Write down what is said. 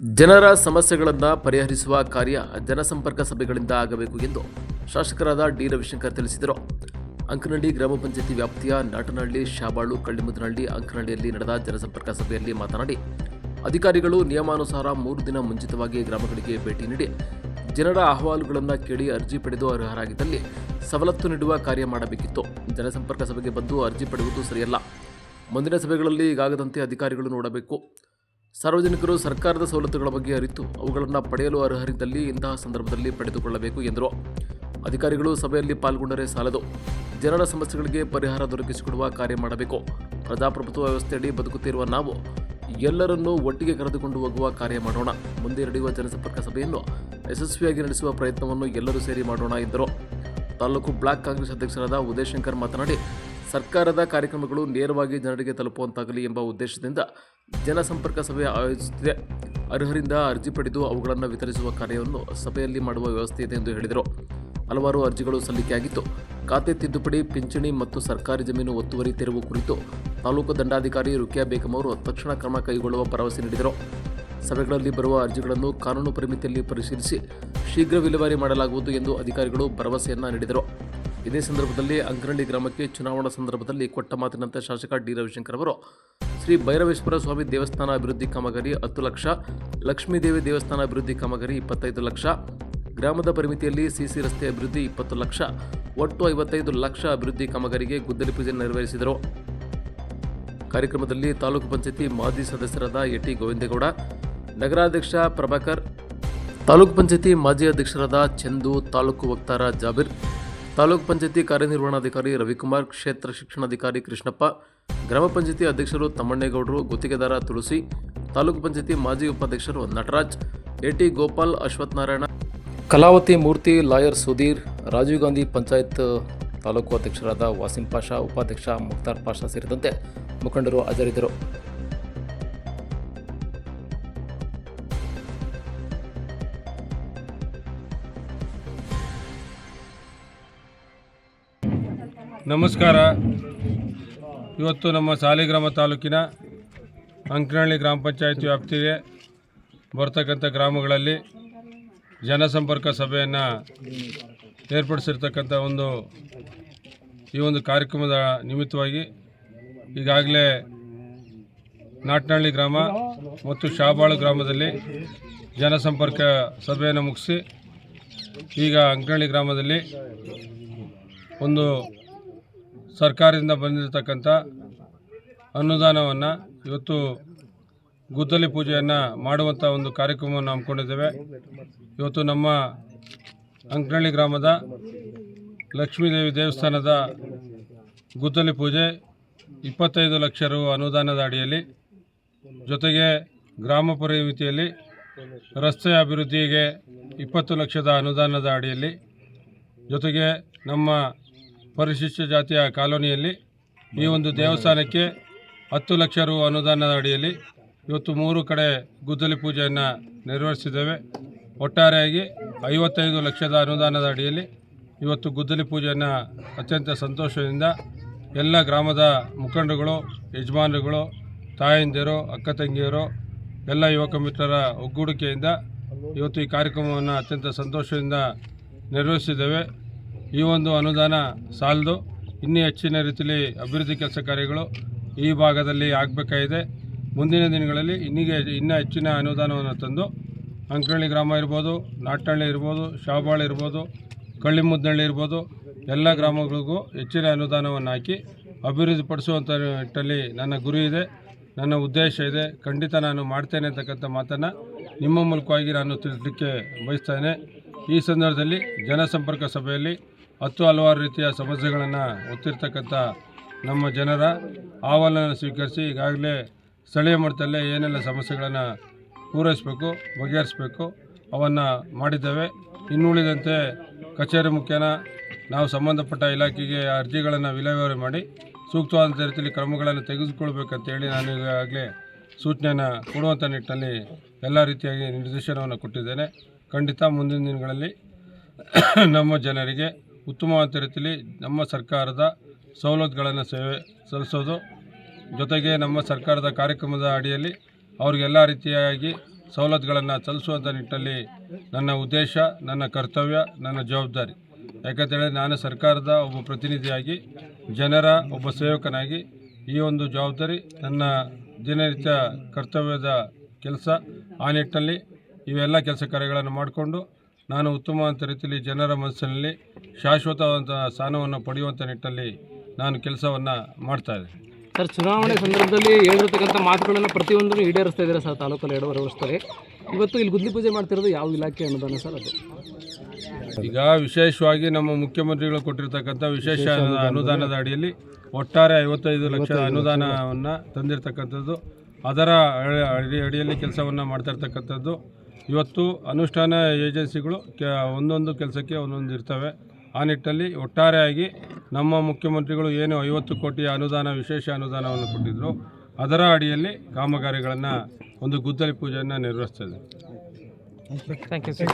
ಜನರ ಸಮಸ್ಯೆಗಳನ್ನು ಪರಿಹರಿಸುವ ಕಾರ್ಯ ಜನಸಂಪರ್ಕ ಸಭೆಗಳಿಂದ ಆಗಬೇಕು ಎಂದು ಶಾಸಕರಾದ ಡಿ ರವಿಶಂಕರ್ ತಿಳಿಸಿದರು. ಅಂಕನಹಳ್ಳಿ ಗ್ರಾಮ ಪಂಚಾಯತಿ ವ್ಯಾಪ್ತಿಯ ನಾಟನಹಳ್ಳಿ, ಶಾಬಾಳು, ಕಳ್ಳಿಮುದನಹಳ್ಳಿ, ಅಂಕನಹಳ್ಳಿಯಲ್ಲಿ ನಡೆದ ಜನಸಂಪರ್ಕ ಸಭೆಯಲ್ಲಿ ಮಾತನಾಡಿ, ಅಧಿಕಾರಿಗಳು ನಿಯಮಾನುಸಾರ ಮೂರು ದಿನ ಮುಂಚಿತವಾಗಿ ಗ್ರಾಮಗಳಿಗೆ ಭೇಟಿ ನೀಡಿ, ಜನರ ಅಹವಾಲುಗಳನ್ನು ಕೇಳಿ ಅರ್ಜಿ ಪಡೆದು ಅರ್ಹರಾಗಿದ್ದಲ್ಲಿ ಸವಲತ್ತು ನೀಡುವ ಕಾರ್ಯ ಮಾಡಬೇಕಿತ್ತು. ಜನಸಂಪರ್ಕ ಸಭೆಗೆ ಬಂದು ಅರ್ಜಿ ಪಡೆಯುವುದು ಸರಿಯಲ್ಲ. ಮುಂದಿನ ಸಭೆಗಳಲ್ಲಿ ಈಗಾಗದಂತೆ ಅಧಿಕಾರಿಗಳು ನೋಡಬೇಕು. ಸಾರ್ವಜನಿಕರು ಸರ್ಕಾರದ ಸವಲತ್ತುಗಳ ಬಗ್ಗೆ ಅರಿತು ಅವುಗಳನ್ನು ಪಡೆಯಲು ಅರ್ಹರಿದ್ದಲ್ಲಿ ಇಂತಹ ಸಂದರ್ಭದಲ್ಲಿ ಪಡೆದುಕೊಳ್ಳಬೇಕು ಎಂದರು. ಅಧಿಕಾರಿಗಳು ಸಭೆಯಲ್ಲಿ ಪಾಲ್ಗೊಂಡರೆ ಸಾಲದು. ಜನರ ಸಮಸ್ಯೆಗಳಿಗೆ ಪರಿಹಾರ ದೊರಕಿಸಿಕೊಡುವ ಕಾರ್ಯ ಮಾಡಬೇಕು. ಪ್ರಜಾಪ್ರಭುತ್ವ ವ್ಯವಸ್ಥೆಯಡಿ ಬದುಕುತ್ತಿರುವ ನಾವು ಎಲ್ಲರನ್ನೂ ಒಟ್ಟಿಗೆ ಕರೆದುಕೊಂಡು ಹೋಗುವ ಕಾರ್ಯ ಮಾಡೋಣ. ಮುಂದೆ ನಡೆಯುವ ಜನಸಂಪರ್ಕ ಸಭೆಯನ್ನು ಯಶಸ್ವಿಯಾಗಿ ನಡೆಸುವ ಪ್ರಯತ್ನವನ್ನು ಎಲ್ಲರೂ ಸೇರಿ ಮಾಡೋಣ ಎಂದರು. ತಾಲೂಕು ಬ್ಲಾಕ್ ಕಾಂಗ್ರೆಸ್ ಅಧ್ಯಕ್ಷರಾದ ಉದಯಶಂಕರ್ ಮಾತನಾಡಿ ಸರ್ಕಾರದ ಕಾರ್ಯಕ್ರಮಗಳು ನೇರವಾಗಿ ಜನರಿಗೆ ತಲುಪುವಂತಾಗಲಿ ಎಂಬ ಉದ್ದೇಶದಿಂದ ಜನಸಂಪರ್ಕ ಸಭೆ ಆಯೋಜಿಸುತ್ತಿದೆ. ಅರ್ಹರಿಂದ ಅರ್ಜಿ ಪಡೆದು ಅವುಗಳನ್ನು ವಿತರಿಸುವ ಕಾರ್ಯವನ್ನು ಸಭೆಯಲ್ಲಿ ಮಾಡುವ ವ್ಯವಸ್ಥೆ ಇದೆ ಎಂದು ಹೇಳಿದರು. ಹಲವಾರು ಅರ್ಜಿಗಳು ಸಲ್ಲಿಕೆಯಾಗಿತ್ತು ಖಾತೆ ತಿದ್ದುಪಡಿ, ಪಿಂಚಣಿ ಮತ್ತು ಸರ್ಕಾರಿ ಜಮೀನು ಒತ್ತುವರಿ ತೆರವು ಕುರಿತು ತಾಲೂಕು ದಂಡಾಧಿಕಾರಿ ರುಕಿಯಾ ಬೇಗಂ ಅವರು ತಕ್ಷಣ ಕ್ರಮ ಕೈಗೊಳ್ಳುವ ಭರವಸೆ ನೀಡಿದರು. ಸಭೆಗಳಲ್ಲಿ ಬರುವ ಅರ್ಜಿಗಳನ್ನು ಕಾನೂನು ಪರಿಮಿತಿಯಲ್ಲಿ ಪರಿಶೀಲಿಸಿ ಶೀಘ್ರ ವಿಲೇವಾರಿ ಮಾಡಲಾಗುವುದು ಎಂದು ಅಧಿಕಾರಿಗಳು ಭರವಸೆಯನ್ನ ನೀಡಿದರು. ಇದೇ ಸಂದರ್ಭದಲ್ಲಿ ಅಂಕನಹಳ್ಳಿ ಗ್ರಾಮಕ್ಕೆ ಚುನಾವಣಾ ಸಂದರ್ಭದಲ್ಲಿ ಕೊಟ್ಟ ಮಾತಿನಂತೆ ಶಾಸಕ ಡಿ ರವಿಶಂಕರ್ ಅವರು. ಶ್ರೀ ಭೈರವೇಶ್ವರ ಸ್ವಾಮಿ ದೇವಸ್ಥಾನ ಅಭಿವೃದ್ಧಿ ಕಾಮಗಾರಿ ಹತ್ತು ಲಕ್ಷ, ಲಕ್ಷ್ಮೀದೇವಿ ದೇವಸ್ಥಾನ ಅಭಿವೃದ್ಧಿ ಕಾಮಗಾರಿ ಇಪ್ಪತ್ತೈದು ಲಕ್ಷ, ಗ್ರಾಮದ ಪರಿಮಿತಿಯಲ್ಲಿ ಸಿಸಿ ರಸ್ತೆ ಅಭಿವೃದ್ಧಿ ಇಪ್ಪತ್ತು ಲಕ್ಷ, ಒಟ್ಟು ಐವತ್ತೈದು ಲಕ್ಷ ಅಭಿವೃದ್ಧಿ ಕಾಮಗಾರಿಗೆ ಗುದ್ದಲಿ ಪೂಜೆ ನೆರವೇರಿಸಿದರು. ಕಾರ್ಯಕ್ರಮದಲ್ಲಿ ತಾಲೂಕು ಪಂಚಾಯತಿ ಮಾಜಿ ಸದಸ್ಯರಾದ ಎಟಿ ಗೋವಿಂದೇಗೌಡ, ನಗರಾಧ್ಯಕ್ಷ ಪ್ರಭಾಕರ್, ತಾಲೂಕು ಪಂಚಾಯತಿ ಮಾಜಿ ಅಧ್ಯಕ್ಷರಾದ ಚಂದು, ತಾಲೂಕು ವಕ್ತಾರ ಜಾಬಿರ್ ತಾಲೂಕು ಪಂಚಾಯತಿ ಕಾರ್ಯನಿರ್ವಹಣಾಧಿಕಾರಿ ರವಿಕುಮಾರ್, ಕ್ಷೇತ್ರ ಶಿಕ್ಷಣಾಧಿಕಾರಿ ಕೃಷ್ಣಪ್ಪ, ಗ್ರಾಮ ಪಂಚಾಯತಿ ಅಧ್ಯಕ್ಷರು ತಮ್ಮಣ್ಣೇಗೌಡರು, ಗುತ್ತಿಗೆದಾರ ತುಳಸಿ, ತಾಲೂಕು ಪಂಚಾಯತಿ ಮಾಜಿ ಉಪಾಧ್ಯಕ್ಷರು ನಟರಾಜ್, ಎಟಿ ಗೋಪಾಲ್ ಅಶ್ವತ್ಥನಾರಾಯಣ ಕಲಾವತಿ ಮೂರ್ತಿ, ಲಾಯರ್ ಸುಧೀರ್, ರಾಜೀವ್ ಗಾಂಧಿ ಪಂಚಾಯತ್ ತಾಲೂಕು ಅಧ್ಯಕ್ಷರಾದ ವಾಸಿಂ ಪಾಷಾ, ಉಪಾಧ್ಯಕ್ಷ ಮುಕ್ತಾರ್ ಪಾಷಾ ಸೇರಿದಂತೆ ಮುಖಂಡರು ಹಾಜರಿದ್ದರು. ನಮಸ್ಕಾರ. ಇವತ್ತು ನಮ್ಮ ಸಾಲಿಗ್ರಾಮ ತಾಲೂಕಿನ ಅಂಕನಹಳ್ಳಿ ಗ್ರಾಮ ಪಂಚಾಯತಿ ವ್ಯಾಪ್ತಿಗೆ ಬರ್ತಕ್ಕಂಥ ಗ್ರಾಮಗಳಲ್ಲಿ ಜನಸಂಪರ್ಕ ಸಭೆಯನ್ನು ಏರ್ಪಡಿಸಿರ್ತಕ್ಕಂಥ ಒಂದು ಈ ಒಂದು ಕಾರ್ಯಕ್ರಮದ ನಿಮಿತ್ತವಾಗಿ ಈಗಾಗಲೇ ನಾಟ್ನಹಳ್ಳಿ ಗ್ರಾಮ ಮತ್ತು ಶಾಬಾಳು ಗ್ರಾಮದಲ್ಲಿ ಜನಸಂಪರ್ಕ ಸಭೆಯನ್ನು ಮುಗಿಸಿ ಈಗ ಅಂಕನಹಳ್ಳಿ ಗ್ರಾಮದಲ್ಲಿ ಒಂದು ಸರ್ಕಾರದಿಂದ ಬಂದಿರತಕ್ಕಂಥ ಅನುದಾನವನ್ನು ಇವತ್ತು ಗುದ್ದಲಿ ಪೂಜೆಯನ್ನು ಮಾಡುವಂಥ ಒಂದು ಕಾರ್ಯಕ್ರಮವನ್ನು ಹಮ್ಮಿಕೊಂಡಿದ್ದೇವೆ. ಇವತ್ತು ನಮ್ಮ ಅಂಕನಹಳ್ಳಿ ಗ್ರಾಮದ ಲಕ್ಷ್ಮೀದೇವಿ ದೇವಸ್ಥಾನದ ಗುದ್ದಲಿ ಪೂಜೆ ಇಪ್ಪತ್ತೈದು ಲಕ್ಷ ರು ಅನುದಾನದ ಅಡಿಯಲ್ಲಿ, ಜೊತೆಗೆ ಗ್ರಾಮ ಪರಿಮಿತಿಯಲ್ಲಿ ರಸ್ತೆ ಅಭಿವೃದ್ಧಿಗೆ ಇಪ್ಪತ್ತು ಲಕ್ಷದ ಅನುದಾನದ ಅಡಿಯಲ್ಲಿ, ಜೊತೆಗೆ ನಮ್ಮ ಪರಿಶಿಷ್ಟ ಜಾತಿಯ ಕಾಲೋನಿಯಲ್ಲಿ ಈ ಒಂದು ದೇವಸ್ಥಾನಕ್ಕೆ ಹತ್ತು ಲಕ್ಷ ರು ಅನುದಾನದ ಅಡಿಯಲ್ಲಿ ಇವತ್ತು ಮೂರು ಕಡೆ ಗುದ್ದಲಿ ಪೂಜೆಯನ್ನು ನೆರವೇರಿಸಿದ್ದೇವೆ. ಒಟ್ಟಾರೆಯಾಗಿ ಐವತ್ತೈದು ಲಕ್ಷದ ಅನುದಾನದ ಅಡಿಯಲ್ಲಿ ಇವತ್ತು ಗುದ್ದಲಿ ಪೂಜೆಯನ್ನು ಅತ್ಯಂತ ಸಂತೋಷದಿಂದ ಎಲ್ಲ ಗ್ರಾಮದ ಮುಖಂಡರುಗಳು, ಯಜಮಾನರುಗಳು, ತಾಯಂದಿರು, ಅಕ್ಕ ತಂಗಿಯರು, ಎಲ್ಲ ಯುವಕ ಮಿತ್ರರ ಒಗ್ಗೂಡಿಕೆಯಿಂದ ಇವತ್ತು ಈ ಕಾರ್ಯಕ್ರಮವನ್ನು ಅತ್ಯಂತ ಸಂತೋಷದಿಂದ ನೆರವೇರಿಸಿದ್ದೇವೆ. ಈ ಒಂದು ಅನುದಾನ ಸಾಲದು. ಇನ್ನೂ ಹೆಚ್ಚಿನ ರೀತಿಯಲ್ಲಿ ಅಭಿವೃದ್ಧಿ ಕೆಲಸ ಕಾರ್ಯಗಳು ಈ ಭಾಗದಲ್ಲಿ ಆಗಬೇಕಾಗಿದೆ. ಮುಂದಿನ ದಿನಗಳಲ್ಲಿ ಇನ್ನಿಗೆ ಇನ್ನೂ ಹೆಚ್ಚಿನ ಅನುದಾನವನ್ನು ತಂದು ಅಂಕನಹಳ್ಳಿ ಗ್ರಾಮ ಇರ್ಬೋದು, ನಾಟಹಳ್ಳಿ ಇರ್ಬೋದು ಶಾಬಾಳ್ ಇರ್ಬೋದು, ಕಳ್ಳಿಮುದ್ದಳ್ಳಿ ಇರ್ಬೋದು, ಎಲ್ಲ ಗ್ರಾಮಗಳಿಗೂ ಹೆಚ್ಚಿನ ಅನುದಾನವನ್ನು ಹಾಕಿ ಅಭಿವೃದ್ಧಿಪಡಿಸುವಂಥ ನಿಟ್ಟಲ್ಲಿ ನನ್ನ ಗುರಿ ಇದೆ, ನನ್ನ ಉದ್ದೇಶ ಇದೆ. ಖಂಡಿತ ನಾನು ಮಾಡ್ತೇನೆ ಅಂತಕ್ಕಂಥ ಮಾತನ್ನು ನಿಮ್ಮ ಮೂಲಕವಾಗಿ ನಾನು ತಿಳಿಸಲಿಕ್ಕೆ ಬಯಸ್ತೇನೆ. ಈ ಸಂದರ್ಭದಲ್ಲಿ ಜನಸಂಪರ್ಕ ಸಭೆಯಲ್ಲಿ ಹತ್ತು ಹಲವಾರು ರೀತಿಯ ಸಮಸ್ಯೆಗಳನ್ನು ಹೊತ್ತಿರ್ತಕ್ಕಂಥ ನಮ್ಮ ಜನರ ಅಹವಾಲನ್ನು ಸ್ವೀಕರಿಸಿ ಈಗಾಗಲೇ ಸ್ಥಳೀಯ ಮಟ್ಟದಲ್ಲೇ ಏನೆಲ್ಲ ಸಮಸ್ಯೆಗಳನ್ನು ಪೂರೈಸಬೇಕು, ಬಗೆಹರಿಸಬೇಕು, ಅವನ್ನು ಮಾಡಿದ್ದೇವೆ. ಇನ್ನುಳಿದಂತೆ ಕಚೇರಿ ಮುಖ್ಯನ ನಾವು ಸಂಬಂಧಪಟ್ಟ ಇಲಾಖೆಗೆ ಅರ್ಜಿಗಳನ್ನು ವಿಲೇವಾರಿ ಮಾಡಿ ಸೂಕ್ತವಾದಂಥ ರೀತಿಯಲ್ಲಿ ಕ್ರಮಗಳನ್ನು ತೆಗೆದುಕೊಳ್ಬೇಕಂತೇಳಿ ನಾನು ಈಗಾಗಲೇ ಸೂಚನೆಯನ್ನು ಕೊಡುವಂಥ ನಿಟ್ಟಿನಲ್ಲಿ ಎಲ್ಲ ರೀತಿಯಾಗಿ ನಿರ್ದೇಶನವನ್ನು ಕೊಟ್ಟಿದ್ದೇನೆ. ಖಂಡಿತ ಮುಂದಿನ ದಿನಗಳಲ್ಲಿ ನಮ್ಮ ಜನರಿಗೆ ಉತ್ತಮವಾದ ರೀತಿಯಲ್ಲಿ ನಮ್ಮ ಸರ್ಕಾರದ ಸವಲತ್ತುಗಳನ್ನು ಸೇವೆ ಸಲ್ಲಿಸೋದು. ಜೊತೆಗೆ ನಮ್ಮ ಸರ್ಕಾರದ ಕಾರ್ಯಕ್ರಮದ ಅಡಿಯಲ್ಲಿ ಅವ್ರಿಗೆಲ್ಲ ರೀತಿಯಾಗಿ ಸವಲತ್ತುಗಳನ್ನು ಸಲ್ಲಿಸುವಂಥ ನಿಟ್ಟಲ್ಲಿ ನನ್ನ ಉದ್ದೇಶ, ನನ್ನ ಕರ್ತವ್ಯ, ನನ್ನ ಜವಾಬ್ದಾರಿ. ಯಾಕಂತೇಳಿ ನಾನು ಸರ್ಕಾರದ ಒಬ್ಬ ಪ್ರತಿನಿಧಿಯಾಗಿ, ಜನರ ಒಬ್ಬ ಸೇವಕನಾಗಿ ಈ ಒಂದು ಜವಾಬ್ದಾರಿ ನನ್ನ ದಿನನಿತ್ಯ ಕರ್ತವ್ಯದ ಕೆಲಸ. ಆ ನಿಟ್ಟಿನಲ್ಲಿ ಇವೆಲ್ಲ ಕೆಲಸ ಕಾರ್ಯಗಳನ್ನು ಮಾಡಿಕೊಂಡು ನಾನು ಉತ್ತಮವಾದಂಥ ರೀತಿಯಲ್ಲಿ ಜನರ ಮನಸ್ಸಿನಲ್ಲಿ ಶಾಶ್ವತವಾದಂಥ ಸ್ಥಾನವನ್ನು ಪಡೆಯುವಂಥ ನಿಟ್ಟಲ್ಲಿ ನಾನು ಕೆಲಸವನ್ನು ಮಾಡ್ತಾ ಇದ್ದೀನಿ. ಸರ್ ಚುನಾವಣೆ ಸಂದರ್ಭದಲ್ಲಿ ಹೇಳಿರ್ತಕ್ಕಂಥ ಮಾತುಗಳನ್ನು ಪ್ರತಿಯೊಂದನ್ನು ಈಡೇರಿಸ್ತಾ ಇದ್ದಾರೆ ಸರ್ ತಾಲೂಕಲ್ಲಿ ಎರಡೂವರೆ ವರ್ಷದಲ್ಲಿ? ಇವತ್ತು ಇಲ್ಲಿ ಗುದ್ಲಿ ಪೂಜೆ ಮಾಡ್ತಿರೋದು ಯಾವ ಇಲಾಖೆ ಅನುದಾನ ಸರ್ ಅದು? ಈಗ ವಿಶೇಷವಾಗಿ ನಮ್ಮ ಮುಖ್ಯಮಂತ್ರಿಗಳು ಕೊಟ್ಟಿರ್ತಕ್ಕಂಥ ವಿಶೇಷ ಅನುದಾನದ ಅಡಿಯಲ್ಲಿ ಒಟ್ಟಾರೆ ಐವತ್ತೈದು ಲಕ್ಷ ಅನುದಾನವನ್ನು ತಂದಿರತಕ್ಕಂಥದ್ದು. ಅದರ ಅಡಿ- ಅಡಿ ಅಡಿಯಲ್ಲಿ ಕೆಲಸವನ್ನು ಮಾಡ್ತಾ ಇರ್ತಕ್ಕಂಥದ್ದು ಇವತ್ತು ಅನುಷ್ಠಾನ ಏಜೆನ್ಸಿಗಳು ಒಂದೊಂದು ಕೆಲಸಕ್ಕೆ ಒಂದೊಂದು ಇರ್ತವೆ. ಆ ನಿಟ್ಟಲ್ಲಿ ಒಟ್ಟಾರೆಯಾಗಿ ನಮ್ಮ ಮುಖ್ಯಮಂತ್ರಿಗಳು ಏನು ಐವತ್ತು ಕೋಟಿ ಅನುದಾನ, ವಿಶೇಷ ಅನುದಾನವನ್ನು ಕೊಟ್ಟಿದ್ದರು ಅದರ ಅಡಿಯಲ್ಲಿ ಕಾಮಗಾರಿಗಳನ್ನು, ಒಂದು ಗುದ್ದಲಿ ಪೂಜೆಯನ್ನು ನಿರ್ವಹಿಸ್ತದೆ ಥ್ಯಾಂಕ್ ಯು ಸರ್